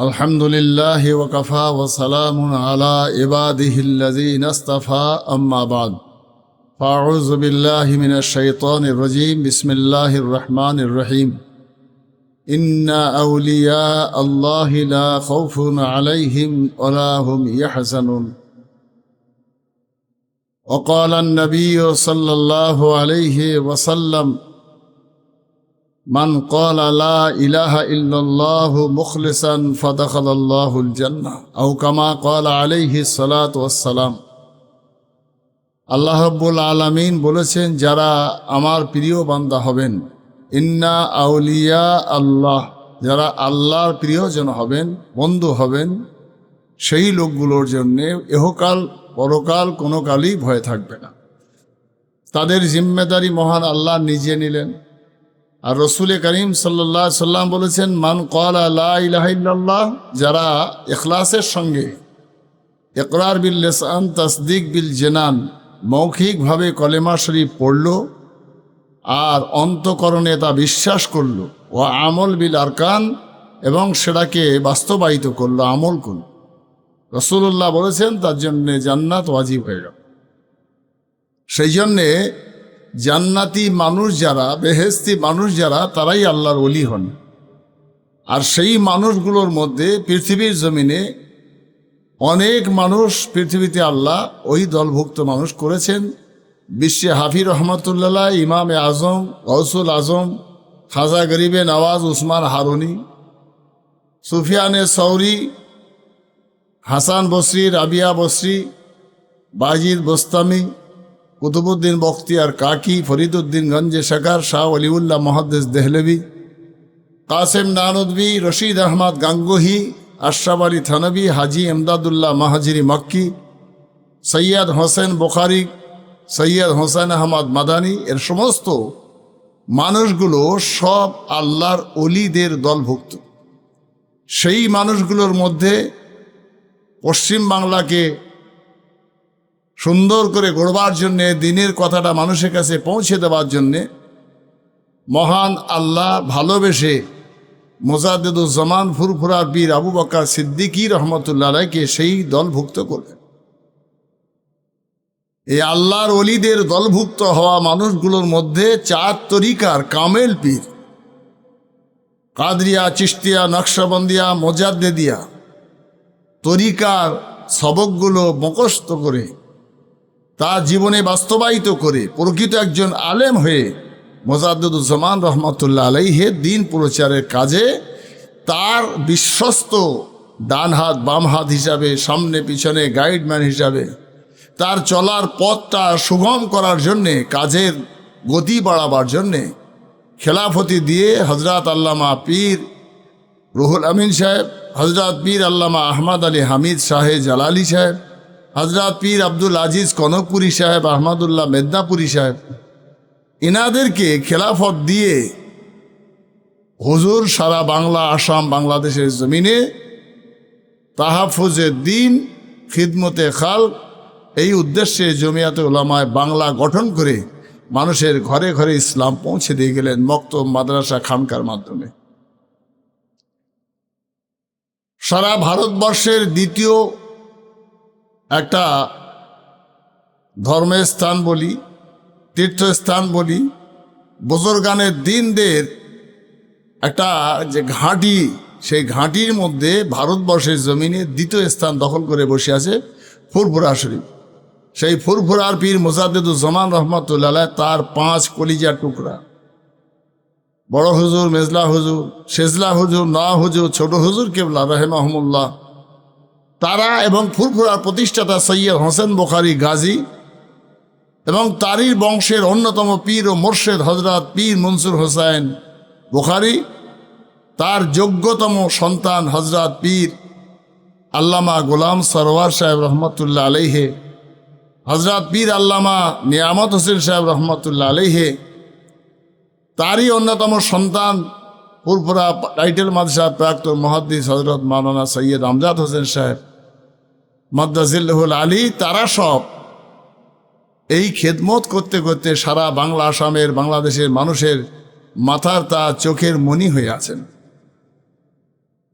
الحمد لله وكفى وسلام على عباده الذين اصطفى أما بعد فأعوذ بالله من الشيطان الرجيم بسم الله الرحمن الرحيم إن أولياء الله لا خوف عليهم ولا هم يحزنون وقال النبي صلى الله عليه وسلم মান কল আলা ইলাহা ইল্লাল্লাহ মুখলিসান ফদাখাল্লাহুল জান্না আউ কামা কল আলিহি সালাত ওয়াসালাম আল্লাহ রব্বুল আলমিন বলেছেন, যারা আমার প্রিয় বান্দা হবেন, ইন্না আউলিয়া আল্লাহ, যারা আল্লাহর প্রিয়জন হবেন, বন্ধু হবেন, সেই লোকগুলোর জন্যে এহকাল পরকাল কোনো কালই ভয় থাকবে না। তাদের জিম্মেদারি মহান আল্লাহ নিজে নিলেন। আর রসুল করিম সাল্লাহ সাল্লাম বলেছেন, মান কল যারা এখলাসের সঙ্গে একরার বিল লেসান, তসদিক বিল জেনান, মৌখিকভাবে কলেমা শরীফ পড়ল আর অন্তকরণে তা বিশ্বাস করল ও আমল বিল আরকান, এবং সেটাকে বাস্তবায়িত করল, আমল করল। রসুল্লাহ বলেছেন, তার জন্যে জান্নাত ওয়াজিব হয়ে গেল। সেই জন্যে জান্নাতি মানুষ যারা বেহেস্তি মানুষ যারা, তারাই আল্লাহর অলি হন। আর সেই মানুষগুলোর মধ্যে পৃথিবীর জমিনে অনেক মানুষ পৃথিবীতে আল্লাহ ওই দলভুক্ত মানুষ করেছেন। বিশ্বে হাফি রহমতুল্লাহ ইমামে আজম গৌসুল আজম, খাজা গরিবে নওয়াজ উসমান হারুনি, সুফিয়ানে সৌরি হাসান বসরি, রাবিয়া বসরি, বাজিদ বোস্তামি কুতুবুদ্দিন বখতিয়ার, কাকি, ফরিদুদ্দিন গঞ্জে, শেখার শাহ, অলিউল্লাহ মহাদ্দেস দেহলবি কাসেম নানদবি, রশিদ আহমদ গাঙ্গুহি, আশরাফ আলী থানবী, হাজি এমদাদুল্লাহ মাহাজিরি মক্কি, সৈয়দ হোসেন বুখারি, সৈয়দ হোসেন আহমদ মাদানি, এর সমস্ত মানুষগুলো সব আল্লাহর অলিদের দলভুক্ত। সেই মানুষগুলোর মধ্যে পশ্চিম বাংলাকে সুন্দর করে গড়বার জন্যে, দিনের কথাটা মানুষের কাছে পৌঁছে দেওয়ার জন্যে মহান আল্লাহ ভালোবেসে মোজাদ্দুজ্জামান ফুরফুরার বীর আবু বক্কর সিদ্দিকী রহমতুল্লাহকে সেই দলভুক্ত করলেন। এই আল্লাহর অলিদের দলভুক্ত হওয়া মানুষগুলোর মধ্যে চার তরিকার কামেল পীর। কাদরিয়া চিস্তিয়া নকশাবন্দিয়া, মোজাদ্দেদিয়া। তরিকার সবকগুলো মুখস্থ করে তা জীবনে বাস্তবায়িত করে প্রকৃত একজন আলেম হয়ে মোজাদ্দুজ্জামান রহমতুল্লাহ আলাইহে দিন প্রচারের কাজে তার বিশ্বস্ত ডান হাত, বাম হাত হিসাবে, সামনে, পিছনে গাইডম্যান হিসাবে তার চলার পথটা সুগম করার জন্যে, কাজের গতি বাড়াবার জন্যে খেলাফতি দিয়ে হজরত আল্লামা পীর রুহুল আমিন সাহেব হজরত পীর আল্লামা আহমদ আলী হামিদ শাহে জালালি সাহেব হজরত পীর আব্দুল আজিজ কনকপুরী সাহেব, আহমদুল্লাহ মেদনাপুরি সাহেব, এনাদেরকে খেলাফত দিয়ে হুজুর সারা বাংলা, আসাম, বাংলাদেশের জমিনে তাহাফুজের দিন, খিদমতে খাল, এই উদ্দেশ্যে জমিয়াতে ওলামায় বাংলা গঠন করে মানুষের ঘরে ঘরে ইসলাম পৌঁছে দিয়ে গেলেন মক্ত মাদ্রাসা খানকার মাধ্যমে। সারা ভারতবর্ষের দ্বিতীয় একটা ধর্মের স্থান বলি, তীর্থস্থান বলি, বুজুর্গানের দিনদের একটা যে ঘাঁটি, সেই ঘাঁটির মধ্যে ভারতবর্ষের জমিনে দ্বিতীয় স্থান দখল করে বসে আছে ফুরফুরা শরীফ। সেই ফুরফুরার পীর মোজাদ্দুজ্জামান রহমতুল্লাহ তার পাঁচ কলিজার টুকরা। বড় হুজুর, মেজলা হুজুর শেজলা হুজুর, না হুজুর, ছোট হুজুর কেবলা, রহেমাহমুল্লাহ। তারা এবং ফুরফুরার প্রতিষ্ঠাতা সৈয়দ হোসেন বুখারি গাজী এবং তারই বংশের অন্যতম পীর ও মোর্শেদ হজরত পীর মনসুর হোসেন বুখারি, তার যোগ্যতম সন্তান হজরত পীর আল্লামা গোলাম সরোয়ার সাহেব রহমতুল্লাহ আলহে হজরত পীর আল্লামা নিয়ামত হোসেন সাহেব রহমতুল্লাহ আলহে তারই অন্যতম সন্তান ফুরফুরা টাইটেল মাদশাহ প্রাক্তন মহাদ্দিস হজরত মাওলানা সৈয়দ আমজাদ হোসেন সাহেব। মদ্দাজিল্লাহুল আলী, তারা সব এই খেদমত করতে করতে সারা বাংলা আসামের, বাংলাদেশের মানুষের মাথার তা চোখের মনি হয়ে আছেন।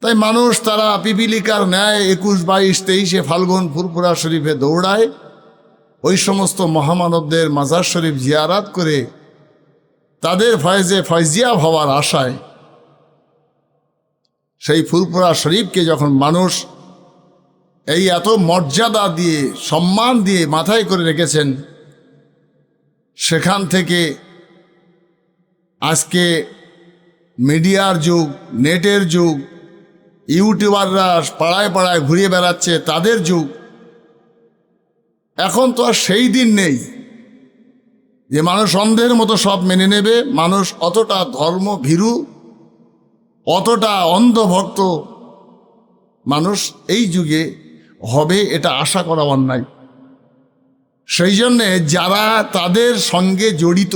তাই মানুষ তারা পিপিলিকার ন্যায় একুশ, বাইশ, তেইশে ফাল্গুন ফুরফুরা শরীফে দৌড়ায়, ওই সমস্ত মহামানবদের মাজার শরীফ জিয়ারাত করে তাদের ফয়েজে ফয়জিয়া হওয়ার আশায় সেই ফুলপুরা শরীফকে যখন মানুষ এই এত মর্যাদা দিয়ে, সম্মান দিয়ে মাথায় করে রেখেছেন, সেখান থেকে আজকে মিডিয়ার যুগ, নেটের যুগ, ইউটিউবাররা পাড়ায় পাড়ায় ঘুরিয়ে বেড়াচ্ছে, তাদের যুগ। এখন তো আর সেই দিন নেই যে মানুষ অন্ধের মতো সব মেনে নেবে, মানুষ অতটা ধর্ম ভীরু, অতটা অন্ধভক্ত। মানুষ এই যুগে হবে এটা আশা করা অন্যায়। সেই জন্যে যারা তাদের সঙ্গে জড়িত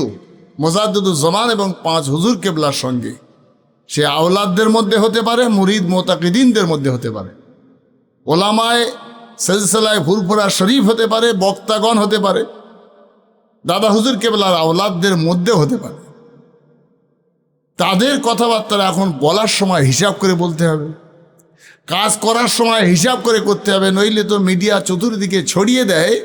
মোজাদ্দুজ্জামান এবং পাঁচ হুজুর কেবলার সঙ্গে, সে আওলাদদের মধ্যে হতে পারে, মুরিদ মোতাকিদিনদের মধ্যে হতে পারে। ওলামায় সেলসেলায় ফুরফুরা শরীফ হতে পারে, বক্তাগণ হতে পারে, দাদা হুজুর কেবলার আওলাদদের মধ্যে হতে পারে। তাদের কথাবার্তা এখন বলার সময় হিসাব করে বলতে হবে। কাজ করার সময় হিসাব করে করতে হবে, নইলে তো মিডিয়া চতুর্দিকে ছড়িয়ে দেয়।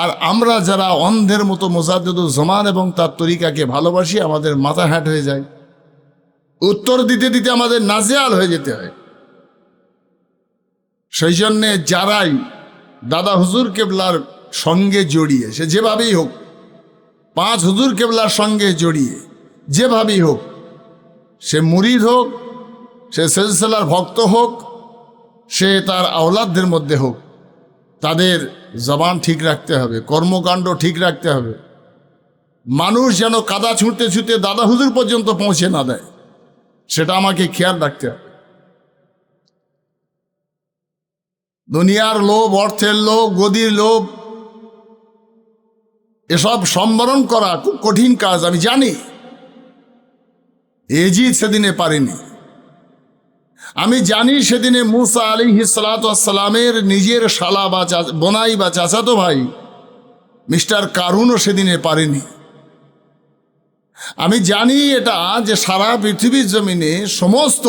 আর আমরা যারা অন্ধের মতো মোজাদ্দুল জমান এবং তার তরিকাকে ভালোবাসি, আমাদের মাথা হ্যাট হয়ে যায়। উত্তর দিতে দিতে আমাদের নাজেয়াল হয়ে যেতে হয়। সেই জন্যে যারাই দাদা হুজুর কেবলার সঙ্গে জড়িয়ে, সে যেভাবেই হোক, পাঁচ হুজুর কেবলার সঙ্গে জড়িয়ে, যেভাবেই হোক, সে মুরিদ হোক, সে সেলসেলার ভক্ত হোক সে তার আওলাদদের মধ্যে হোক, তাদের জবান ঠিক রাখতে হবে, কর্মকাণ্ড ঠিক রাখতে হবে। মানুষ যেন কাদা ছুঁড়তে ছুঁতে দাদা হুজুর পর্যন্ত পৌঁছে না দেয়, সেটা আমাকে খেয়াল রাখতে হবে। দুনিয়ার লোভ, অর্থের লোভ, গদির লোভ, এসব সম্বরণ করা খুব কঠিন কাজ, আমি জানি। এজিদ সেদিনে পারেনি। আমি জানি সেদিনে মুসা আলী সালাতামের নিজের শালা বা বোনাই বা চাচাতো ভাই, মিস্টার কারুনও সেদিনে পারেনি। আমি জানি এটা যে সারা পৃথিবীর জমিনে সমস্ত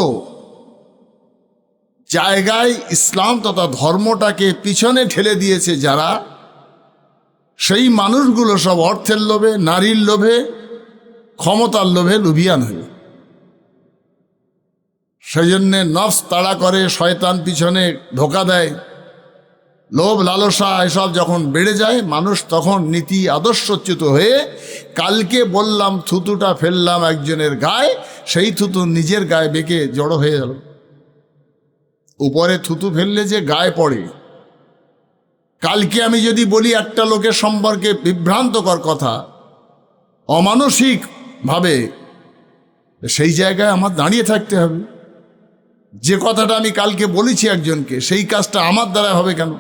জায়গায় ইসলাম তথা ধর্মটাকে পিছনে ঠেলে দিয়েছে যারা, সেই মানুষগুলো সব অর্থের লোভে, নারীর লোভে, ক্ষমতার লোভে লুভিয়ান হয়ে সেই জন্যে নফস তাড়া করে শয়তান পিছনে ধোকা দেয়। লোভ, লালসা এসব যখন বেড়ে যায়, মানুষ তখন নীতি আদর্শচ্যুত হয়ে কালকে বললাম থুতুটা ফেললাম একজনের গায়ে, সেই থুতু নিজের গায়ে বেঁকে জড়ো হয়ে গেল। উপরে থুতু ফেললে যে গায়ে পড়ে। কালকে আমি যদি বলি একটা লোকের সম্পর্কে বিভ্রান্তকর কথা, অমানসিক ভাবে, সেই জায়গায় আমার দাঁড়িয়ে থাকতে হবে। যে কথাটা আমি কালকে বলেছি একজনকে, সেই কাজটা আমার দ্বারা হবে কেন?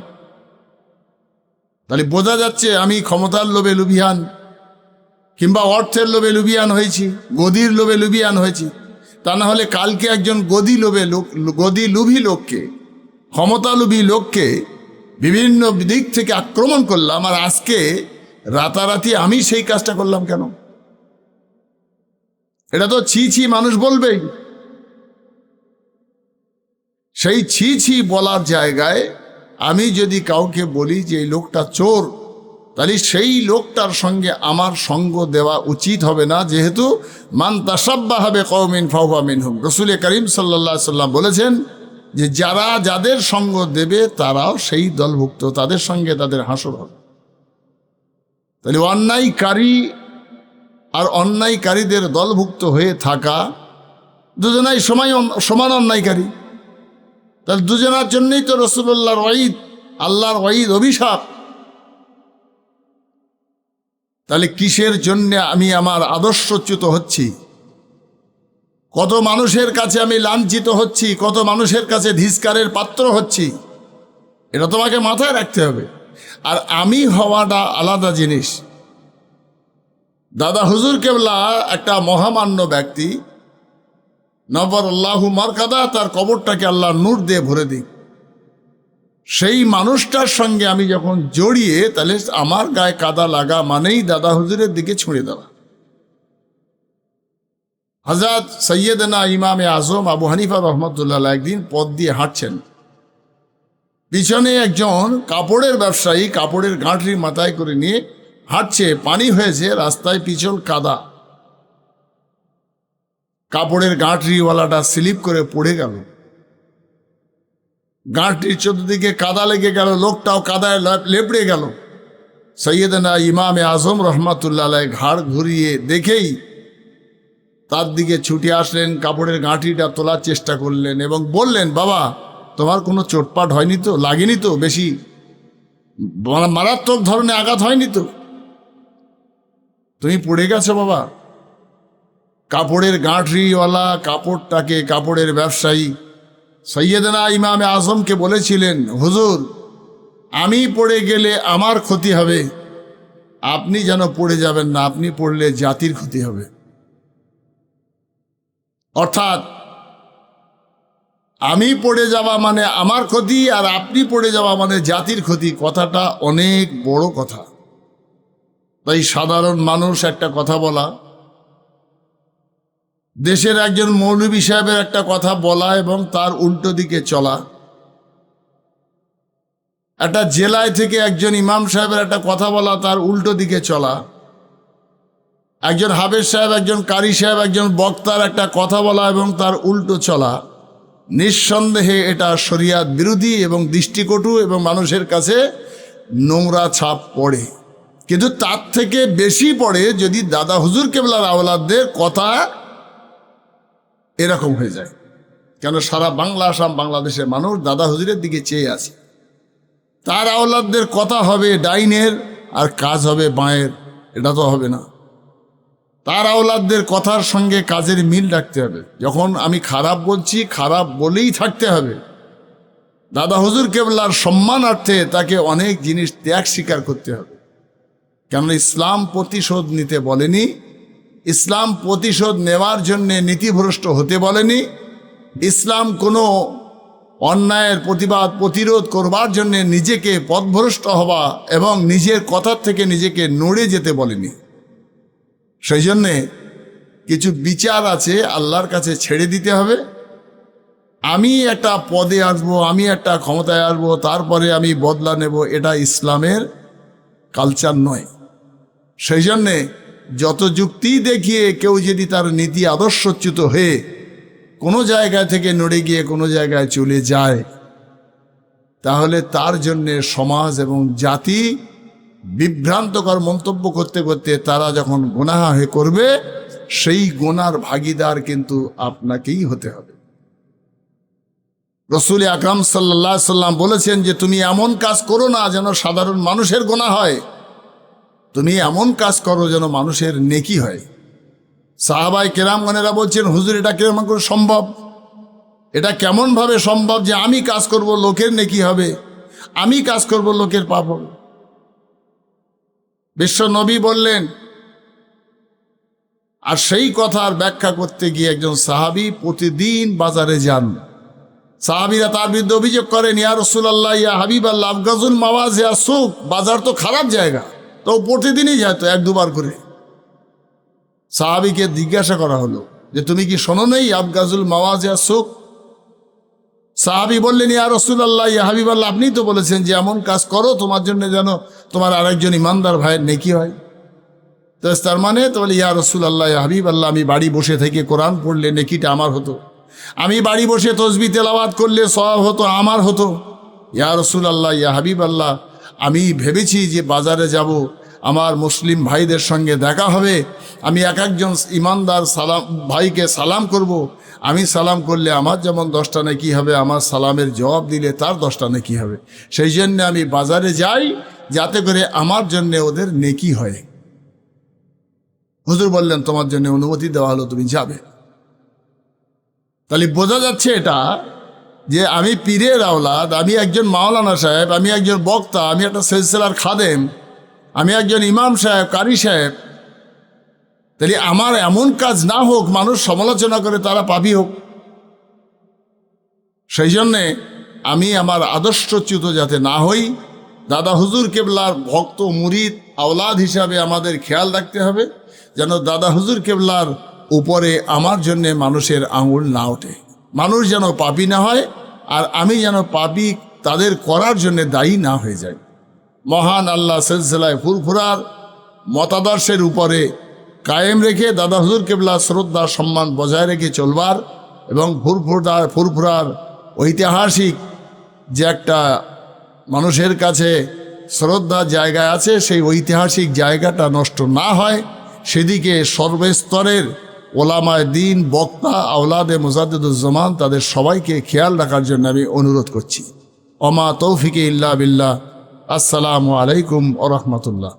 তাহলে বোঝা যাচ্ছে আমি ক্ষমতার লোভে লুবিয়ান, কিংবা অর্থের লোভে লুবিয়ান হয়েছি, গদির লোভে লুবিয়ান হয়েছি। তা না হলে কালকে একজন গদি লোভে লোক, গদি লুভি লোককে ক্ষমতা লুভি লোককে বিভিন্ন দিক থেকে আক্রমণ করলাম, আর আজকে রাতারাতি আমি সেই কাজটা করলাম কেন? এটা তো ছি ছি মানুষ বলবেই। সেই ছি ছি বলার জায়গায় আমি যদি কাউকে বলি যে এই লোকটা চোর, তাহলে সেই লোকটার সঙ্গে আমার সঙ্গ দেওয়া উচিত হবে না। যেহেতু, মান তাসাব্বা হবে কৌমিন ফাউবা মিনহুম। রসুল করিম সাল্লা সাল্লাম বলেছেন যে, যারা যাদের সঙ্গ দেবে, তারাও সেই দলভুক্ত, তাদের সঙ্গে তাদের হাসর হবে। তাহলে অন্যায়কারী আর অন্যায়কারীদের দলভুক্ত হয়ে থাকা, দুজনাই সময় সমান অন্যায়কারী। তাহলে দুজনার জন্যই তো রসুল্লাহর ওয়াইদ আল্লাহর ওয়াইদ অভিশাপ। তাহলে কিসের জন্য আমি আমার আদর্শচ্যুত হচ্ছি? কত মানুষের কাছে আমি লাঞ্ছিত হচ্ছি, কত মানুষের কাছে ধিস্কারের পাত্র হচ্ছি? এটা তোমাকে মাথায় রাখতে হবে। আর আমি হওয়াটা আলাদা জিনিস। দাদা হুজুর কেবলা একটা মহামান্য ব্যক্তি নবর আল্লাহু মারকাদা, তার কবরটাকে আল্লাহ নূর দিয়ে ভরে দিক। সেই মানুষটার সঙ্গে আমি যখন জড়িয়ে, তাহলে আমার গায়ে কাদা লাগা মানেই দাদা হুজুরের দিকে ছুঁড়ে দেওয়া। হজরত সৈয়দনা ইমামে আজম আবু হানিফা রহমতুল্লাহ একদিন পথ দিয়ে হাঁটছেন। পিছনে একজন কাপড়ের ব্যবসায়ী, কাপড়ের গাঁঠরি মাথায় করে নিয়ে হাঁটছে, পানি হয়েছে, রাস্তায় পিছল কাদা। কাপড়ের গাঁঠরিওয়ালাটা স্লিপ করে পড়ে গেল। গাঁটটির চতুর্দিকে কাদা লেগে গেল, লোকটাও কাদায় লেপ- লেপড়ে গেল। সৈয়দনা ইমামে আজম রহমাতুল্লাহ ঘাড় ঘুরিয়ে দেখেই তার দিকে ছুটে আসলেন, কাপড়ের গাঁঠিটা তোলার চেষ্টা করলেন এবং বললেন, বাবা, তোমার কোনো চোটপাট হয়নি তো? লাগেনি তো? বেশি মারাত্মক ধরনের আঘাত হয়নি তো? তুমি পড়ে গেছো বাবা? কাপড়ের গাঁঠরিওয়ালা, কাপড়টাকে কাপড়ের ব্যবসায়ী সৈয়দনা ইমামে আজমকে বলেছিলেন, হুজুর, আমি পড়ে গেলে আমার ক্ষতি হবে। আপনি যেন পড়ে যাবেন না, আপনি পড়লে জাতির ক্ষতি হবে। অর্থাৎ, আমি পড়ে যাওয়া মানে আমার ক্ষতি আর আপনি পড়ে যাওয়া মানে জাতির ক্ষতি। কথাটা অনেক বড় কথা। তাই সাধারণ মানুষ একটা কথা বলা দেশের একজন মৌলবী সাহেবের একটা কথা বলা এবং তার উল্টো দিকে চলা। একটা জেলায় থেকে একজন ইমাম সাহেবের একটা কথা বলা, তার উল্টো দিকে চলা। একজন হাবেজ সাহেব, একজন কারি সাহেব, একজন বক্তার একটা কথা বলা এবং তার উল্টো চলা। নিঃসন্দেহে এটা শরিয়াত বিরোধী এবং দৃষ্টিকটু এবং মানুষের কাছে নোংরা ছাপ পড়ে। কিন্তু তার থেকে বেশি পড়ে যদি দাদা হুজুর কেবলার আওলাদদের কথা এরকম হয়ে যায়। কেন সারা বাংলা আসাম বাংলাদেশের মানুষ দাদা হুজুরের দিকে চেয়ে আছে। তার আওলাদদের কথা হবে ডাইনের, আর কাজ হবে বাঁয়ের। এটা তো হবে না। তার আওলাদদের কথার সঙ্গে কাজের মিল রাখতে হবে। যখন আমি খারাপ বলছি, খারাপ বলেই থাকতে হবে। দাদা হুজুর কেবলার সম্মানার্থে তাকে অনেক জিনিস ত্যাগ স্বীকার করতে হবে। কেননা ইসলাম প্রতিশোধ নিতে বলেনি ইসলাম প্রতিশোধ নেওয়ার জন্যে নীতিভ্রষ্ট হতে বলেনি। ইসলাম কোনো অন্যায়ের প্রতিবাদ, প্রতিরোধ করবার জন্য নিজেকে পথভ্রষ্ট হওয়া এবং নিজের কথার থেকে নিজেকে নড়ে যেতে বলেনি। সেই জন্যে কিছু বিচার আছে আল্লাহর কাছে ছেড়ে দিতে হবে। আমি একটা পদে আসব, আমি একটা ক্ষমতায় আসব, তারপরে আমি বদলা নেব, এটা ইসলামের কালচার নয়। সেই জন্যে যত যুক্তি দেখিয়ে কেউ যদি তার নীতি আদর্শচ্যুত হয়ে কোনো জায়গা থেকে নড়ে গিয়ে কোনো জায়গায় চলে যায়, তাহলে তার জন্যে সমাজ এবং জাতি বিভ্রান্তকর মন্তব্য করতে করতে তারা যখন গোনাহা হয়ে করবে, সেই গোনার ভাগিদার কিন্তু আপনাকেই হতে হবে। রসুল আকরাম সাল্লাহ সাল্লাম বলেছেন যে, তুমি এমন কাজ করো না যেন সাধারণ মানুষের গোনা হয়। তুমি এমন কাজ করো যেন মানুষের নেকি হয়। সাহাবাই কেরামগণেরা বলছেন, হুজুর, এটা কেমন করে সম্ভব? এটা কেমনভাবে সম্ভব যে আমি কাজ করব, লোকের নেকি হবে? আমি কাজ করব, লোকের পাপ হবে? বিশ্ব নবী বললেন, আর সেই কথার ব্যাখ্যা করতে গিয়ে একজন সাহাবি প্রতিদিন বাজারে যান। সাহাবিরা তার বিরুদ্ধে অভিযোগ করেন, ইয়া রসুল্লাহ ইয়া হাবিব আল্লাহ আফগাজুল মাওয়াজ ইয়া সুখ, বাজার তো খারাপ জায়গা। তো প্রতিদিনই যেত, এক দুবার করে। সাহাবিকে জিজ্ঞাসা করা হলো যে, তুমি কি শোনো নেই আবগাজুল মাওয়াজ সুখ? সাহাবি বললেন, ইয়া রসুল্লাহ ইয়া আল্লাহ আপনিই তো বলেছেন যে, এমন কাজ করো, তোমার জন্য যেন তোমার আরেকজন ইমানদার ভাইয়ের নেকি হয়। তো তার মানে তো বলে, ইয়া রসুল আল্লাহ হাবিব আল্লাহ আমি বাড়ি বসে থেকে কোরআন পড়লে নেকিটা আমার হতো। আমি বাড়ি বসে তসবি তেলাওয়াত করলে সব হতো, আমার হতো। ইয়া রসুল আল্লাহ ইয়া হাবিব আল্লাহ আমি ভেবেছি যে বাজারে যাব, আমার মুসলিম ভাইদের সঙ্গে দেখা হবে, আমি এক একজন ইমানদার সালাম, ভাইকে সালাম করব। আমি সালাম করলে আমার যেমন দশটা নাকি হবে, আমার সালামের জবাব দিলে তার দশটা নাকি হবে সেই জন্যে আমি বাজারে যাই, যাতে করে আমার জন্য ওদের নেকি হয় হুজুর বললেন, তোমার জন্য অনুমতি দেওয়া হলো, তুমি যাবে তাহলে বোঝা যাচ্ছে এটা যে আমি পীরের আওলাদ, আমি একজন মাওলানা সাহেব, আমি একজন বক্তা, আমি একটা সেলসেলার খাদেম, আমি একজন ইমাম সাহেব, কারি সাহেব। তাহলে আমার এমন কাজ না হোক, মানুষ সমালোচনা করে তারা পাবি হোক। সেই জন্যে আমি আমার আদর্শচ্যুত যাতে না হই, দাদা হুজুর কেবলার ভক্ত, মুরিদ, আওলাদ হিসাবে আমাদের খেয়াল রাখতে হবে, যেন দাদা হুজুর কেবলার উপরে আমার জন্যে মানুষের আঙুল না ওঠে। মানুষ যেন পাপি না হয় আর আমি যেন পাপি তাদের করার জন্য দায়ী না হয়ে যাই। মহান আল্লাহ সিলসিলায় ফুরফুরার মতাদর্শের উপরে কায়েম রেখে দাদা হুজুর কেবলা শ্রদ্ধা সম্মান বজায় রেখে চলবার এবং ফুরফুরার ফুরফুরার ঐতিহাসিক যে একটা মানুষের কাছে শ্রদ্ধা জায়গায় আছে, সেই ঐতিহাসিক জায়গাটা নষ্ট না হয়, সেদিকে সর্বস্তরের ওলামায় দিন, বক্তা, আওলাদে মুজাদুজ্জামান তাদের সবাইকে খেয়াল রাখার জন্য আমি অনুরোধ করছি। অমা তৌফিকে ইল্লা বিল্লাহ। আসসালামু আলাইকুম ও রহমতুল্লাহ।